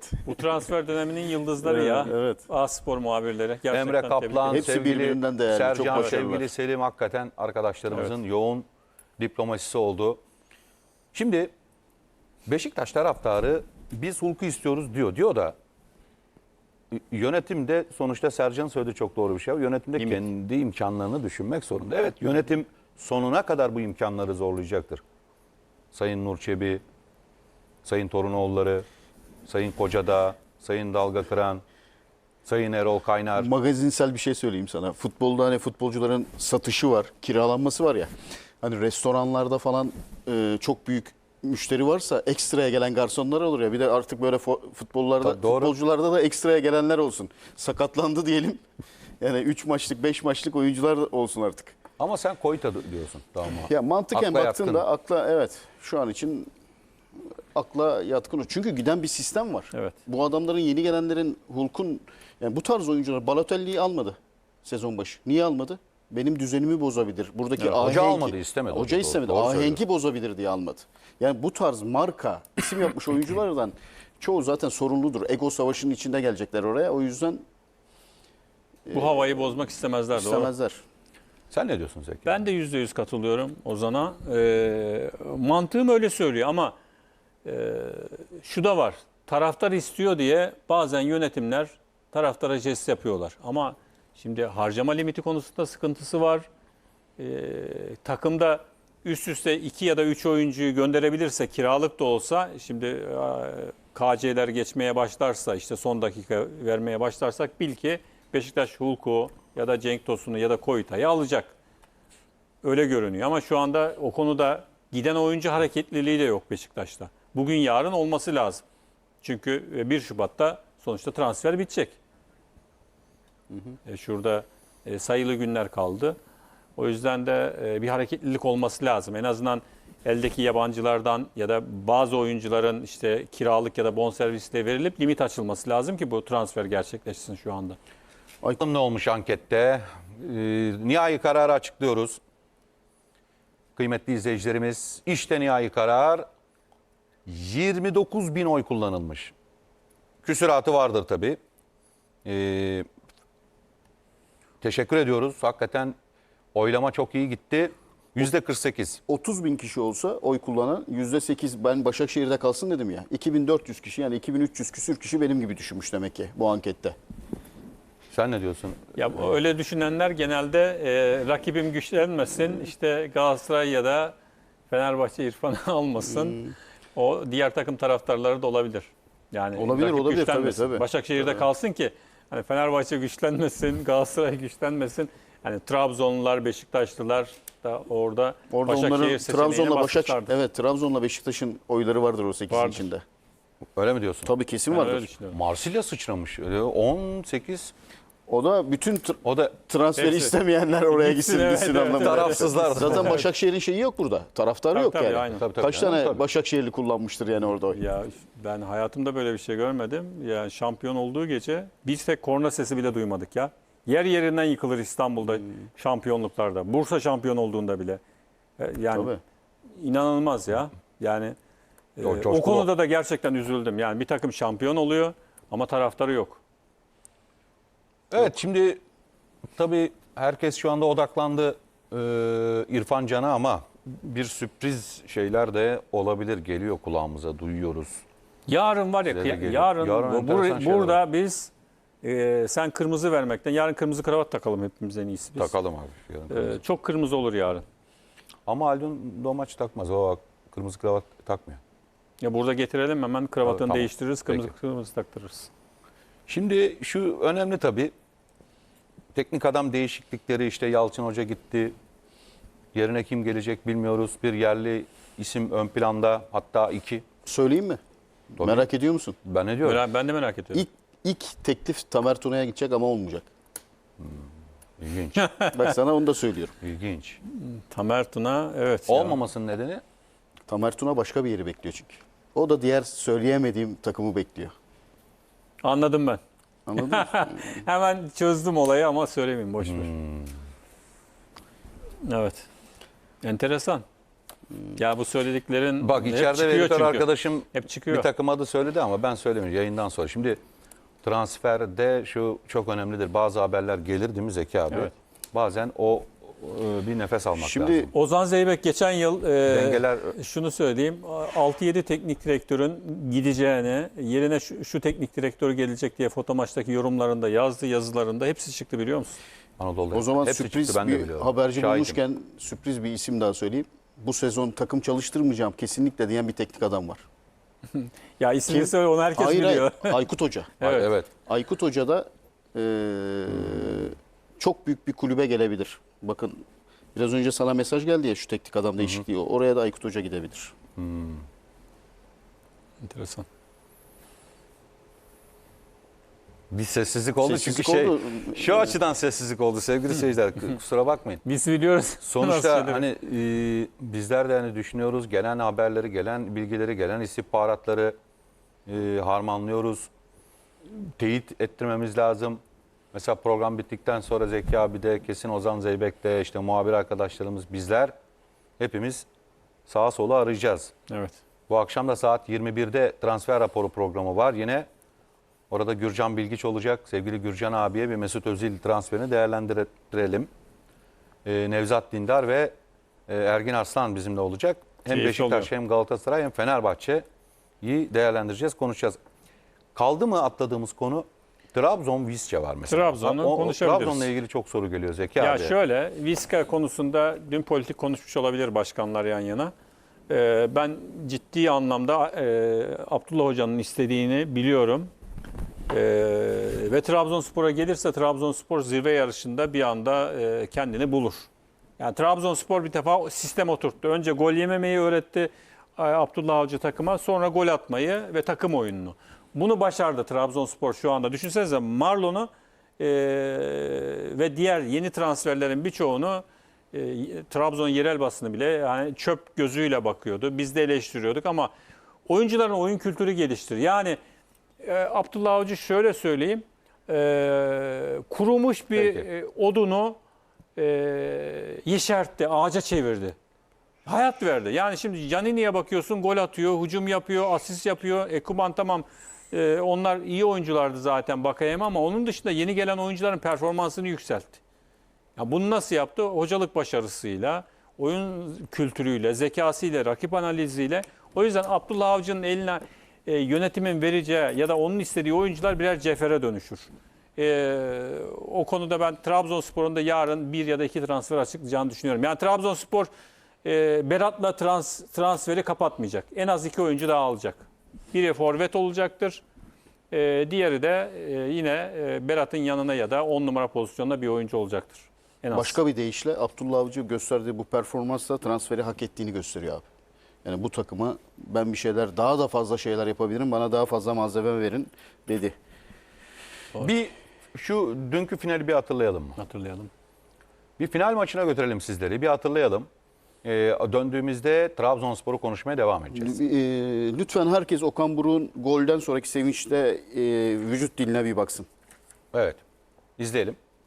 Evet. Bu transfer döneminin yıldızları ya. Evet. A Spor muhabirleri. Gerçekten Emre Kaplan. Hepsi sevgili birbirinden değerli, çok Sercan, başarılılar. sevgili Selim hakikaten arkadaşlarımızın yoğun diplomasisi oldu. Şimdi Beşiktaş taraftarı biz Hulk'u istiyoruz diyor. Diyor da yönetimde sonuçta Sercan söyledi çok doğru bir şey. Yönetimde Limit. kendi imkanlarını düşünmek zorunda. Evet yönetim sonuna kadar bu imkanları zorlayacaktır. Sayın Nur Çebi, Sayın Torunoğulları, Sayın Kocadağ, Sayın Dalga Kıran, Sayın Erol Kaynar. Magazinsel bir şey söyleyeyim sana. Futbolda hani futbolcuların satışı var, kiralanması var ya. Hani restoranlarda falan e, çok büyük müşteri varsa ekstraya gelen garsonlar olur ya. Bir de artık böyle futbollarda, Ta- doğru. futbolcularda da ekstraya gelenler olsun. Sakatlandı diyelim. Yani 3 maçlık, 5 maçlık oyuncular olsun artık. Ama sen Koyta diyorsun. Tamam. Ya mantıken Akla baktığında yatkın. akla evet şu an için akla yatkın. o. Çünkü giden bir sistem var. Evet. Bu adamların yeni gelenlerin Hulk'un yani bu tarz oyuncular Balotelli'yi almadı sezon başı. Niye almadı? Benim düzenimi bozabilir. Buradaki Evet, ahengi, hoca almadı, istemedi Hoca doğru- istemedi. doğru ahengi söylüyor. bozabilir diye almadı. Yani bu tarz marka isim yapmış oyunculardan çoğu zaten sorumludur. Ego savaşının içinde gelecekler oraya. O yüzden Bu havayı bozmak istemezler. Doğru. istemezler. Sen ne diyorsun Zeki? Ben de yüzde yüz katılıyorum Ozan'a. Ee, mantığım öyle söylüyor ama e, şu da var. Taraftar istiyor diye bazen yönetimler taraftara jest yapıyorlar. Ama şimdi harcama limiti konusunda sıkıntısı var. Ee, takımda üst üste iki ya da üç oyuncuyu gönderebilirse kiralık da olsa şimdi e, KC'ler geçmeye başlarsa işte son dakika vermeye başlarsak bil ki Beşiktaş Hulku ya da Cenk Tosun'u ya da Koyuta'yı alacak. Öyle görünüyor ama şu anda o konuda giden oyuncu hareketliliği de yok Beşiktaş'ta. Bugün yarın olması lazım. Çünkü e, 1 Şubat'ta sonuçta transfer bitecek. E, Şurada e, sayılı günler kaldı. O yüzden de e, bir hareketlilik olması lazım. En azından eldeki yabancılardan ya da bazı oyuncuların işte kiralık ya da bonservisle verilip limit açılması lazım ki bu transfer gerçekleşsin şu anda. Bakalım ne olmuş ankette? Ee, nihai kararı açıklıyoruz. Kıymetli izleyicilerimiz, işte nihai karar 29 bin oy kullanılmış. Küsuratı vardır tabii. Ee, teşekkür ediyoruz. Hakikaten oylama çok iyi gitti. Yüzde 48. 30 bin kişi olsa oy kullanan %8 ben Başakşehir'de kalsın dedim ya. 2400 kişi yani 2300 küsür kişi benim gibi düşünmüş demek ki bu ankette. Sen ne diyorsun? Ya bu- öyle düşünenler genelde e, rakibim güçlenmesin, işte Galatasaray ya da Fenerbahçe İrfan'ı almasın. O diğer takım taraftarları da olabilir. Yani Olabilir, olabilir, tabii, güçlenmesin. tabii. Başakşehir'de kalsın ki hani Fenerbahçe güçlenmesin, Galatasaray güçlenmesin. Hani Trabzonlular, Beşiktaşlılar da orada Orada Başakşehir Trabzon'la Başak evet Trabzon'la Beşiktaş'ın oyları vardır o 8'in Vardır. içinde. Öyle mi diyorsun? Tabii kesin vardır. Marsilya sıçramış. Öyle 18. O da bütün tr- O da transferi Hepsi. istemeyenler oraya Gitsin, gitsin evet, gitsin evet, anlamında. Tarafsızlar. Zaten Başakşehir'in şeyi yok burada. Taraftarı Tabii, yok tabii, yani. aynen. Tabii, tabii. Kaç Yani tane tabii. Başakşehirli kullanmıştır yani orada oy. Ya ben hayatımda böyle bir şey görmedim. Yani şampiyon olduğu gece bir tek korna sesi bile duymadık ya. Yer yerinden yıkılır İstanbul'da Hmm. şampiyonluklarda. Bursa şampiyon olduğunda bile. E, Yani Tabii. inanılmaz ya. Yani e, Yo, o coşkulu. konuda da gerçekten üzüldüm. Yani bir takım şampiyon oluyor ama taraftarı yok. Evet şimdi tabii herkes şu anda odaklandı e, İrfan Can'a ama bir sürpriz şeyler de olabilir. Geliyor kulağımıza duyuyoruz. Yarın var ya, Size de ya- geliyor. yarın, Yarın bu- enteresan bur- şeyler burada biz e, sen kırmızı vermekten, yarın kırmızı kravat takalım hepimiz en iyisi biz. Takalım abi. yarın. E, çok kırmızı olur yarın. ama Haldun Domaç takmaz. O kırmızı kravat takmıyor. Ya burada getirelim hemen kravatını Tamam. değiştiririz, kırmızı Peki. kırmızı taktırırız. Şimdi şu önemli tabii. Teknik adam değişiklikleri işte Yalçın Hoca gitti. Yerine kim gelecek bilmiyoruz. Bir yerli isim ön planda hatta iki. Söyleyeyim mi? Tabii. Merak ediyor musun? Ben ne diyorum? Merak- Ben de merak ediyorum. İlk ilk teklif Tamer Tuna'ya gidecek ama olmayacak. İlginç. Bak sana onu da söylüyorum. İlginç. Tamer Tuna evet. ya. Olmamasının nedeni Tamer Tuna başka bir yeri bekliyor çünkü. O da diğer söyleyemediğim takımı bekliyor. Anladım ben. Anladın mı? Hemen çözdüm olayı ama söylemeyeyim boş ver. Hmm. Evet. Enteresan. Ya bu söylediklerin Bak hep içeride çıkıyor çünkü. arkadaşım Hep çıkıyor. bir takım adı söyledi ama ben söylemiyorum yayından sonra. Şimdi transferde şu çok önemlidir. Bazı haberler gelir değil mi Zeki abi? Evet. Bazen o bir nefes almak Şimdi lazım. Ozan Zeybek geçen yıl e, Dengeler şunu söyleyeyim 6-7 teknik direktörün gideceğini yerine şu, şu teknik direktör gelecek diye foto maçtaki yorumlarında yazdı yazılarında hepsi çıktı biliyor musun? Anadolu'da. o zaman Hepsi sürpriz çıktı, ben de bir biliyorum. haberci Şahidim. bulmuşken sürpriz bir isim daha söyleyeyim. Bu sezon takım çalıştırmayacağım kesinlikle diyen bir teknik adam var. Ya ismini söyle onu herkes hayır, biliyor. hayır, Aykut Hoca. Evet. Evet. evet. Aykut Hoca da eee, çok büyük bir kulübe gelebilir. Bakın biraz önce sana mesaj geldi ya şu teknik adam değişikliği. Oraya da Aykut Hoca gidebilir. Enteresan. Bir sessizlik oldu Sessizlik çünkü şey oldu. şu açıdan sessizlik oldu sevgili seyirciler. Kusura bakmayın. Biz biliyoruz. Sonuçta hani e, bizler de hani düşünüyoruz gelen haberleri, gelen bilgileri, gelen istihbaratları e, harmanlıyoruz. Teyit ettirmemiz lazım. Mesela program bittikten sonra Zeki abi de kesin Ozan Zeybek de işte muhabir arkadaşlarımız bizler hepimiz sağa sola arayacağız. Evet. Bu akşam da saat 21'de transfer raporu programı var. Yine orada Gürcan Bilgiç olacak. Sevgili Gürcan abiye bir Mesut Özil transferini değerlendirelim. Ee, Nevzat Dindar ve e, Ergin Arslan bizimle olacak. Hem Keyifli Beşiktaş oluyor. hem Galatasaray hem Fenerbahçe'yi değerlendireceğiz, konuşacağız. Kaldı mı atladığımız konu? Trabzon Visca var mesela. Trabzon'u O- o- konuşabiliriz. Trabzon'la ilgili çok soru geliyor Zeki Ya abi. şöyle Viska konusunda dün politik konuşmuş olabilir başkanlar yan yana. Ee, ben ciddi anlamda e, Abdullah Hoca'nın istediğini biliyorum. Ee, ve Trabzonspor'a gelirse Trabzonspor zirve yarışında bir anda e, kendini bulur. Yani Trabzonspor bir defa sistem oturttu. Önce gol yememeyi öğretti Abdullah Hoca takıma. Sonra gol atmayı ve takım oyununu. Bunu başardı Trabzonspor şu anda. Düşünsenize Marlon'u e, ve diğer yeni transferlerin birçoğunu e, Trabzon yerel basını bile yani çöp gözüyle bakıyordu. Biz de eleştiriyorduk ama oyuncuların oyun kültürü geliştir. Yani e, Abdullah Avcı şöyle söyleyeyim. e, kurumuş bir Peki. e, odunu e, yeşertti, ağaca çevirdi. Hayat verdi. Yani şimdi Canini'ye bakıyorsun gol atıyor, hücum yapıyor, asist yapıyor. Ekuban tamam e, onlar iyi oyunculardı zaten Bakayem ama onun dışında yeni gelen oyuncuların performansını yükseltti. Ya bunu nasıl yaptı? Hocalık başarısıyla, oyun kültürüyle, zekasıyla, rakip analiziyle. O yüzden Abdullah Avcı'nın eline e, yönetimin vereceği ya da onun istediği oyuncular birer cefere dönüşür. E, o konuda ben Trabzonspor'un da yarın bir ya da iki transfer açıklayacağını düşünüyorum. Yani Trabzonspor e, Berat'la trans, transferi kapatmayacak. En az iki oyuncu daha alacak. Biri forvet olacaktır. E, diğeri de e, yine e, Berat'ın yanına ya da 10 numara pozisyonda bir oyuncu olacaktır. En az. Başka bir deyişle Abdullah Avcı gösterdiği bu performansla transferi hak ettiğini gösteriyor abi. Yani bu takıma ben bir şeyler daha da fazla şeyler yapabilirim. Bana daha fazla malzeme verin dedi. Bir şu dünkü finali bir hatırlayalım mı? hatırlayalım. Bir final maçına götürelim sizleri. Bir hatırlayalım. Ee, döndüğümüzde Trabzonspor'u konuşmaya devam edeceğiz. Ee, lütfen herkes Okan Buruk'un golden sonraki sevinçte e, vücut diline bir baksın. Evet. İzleyelim.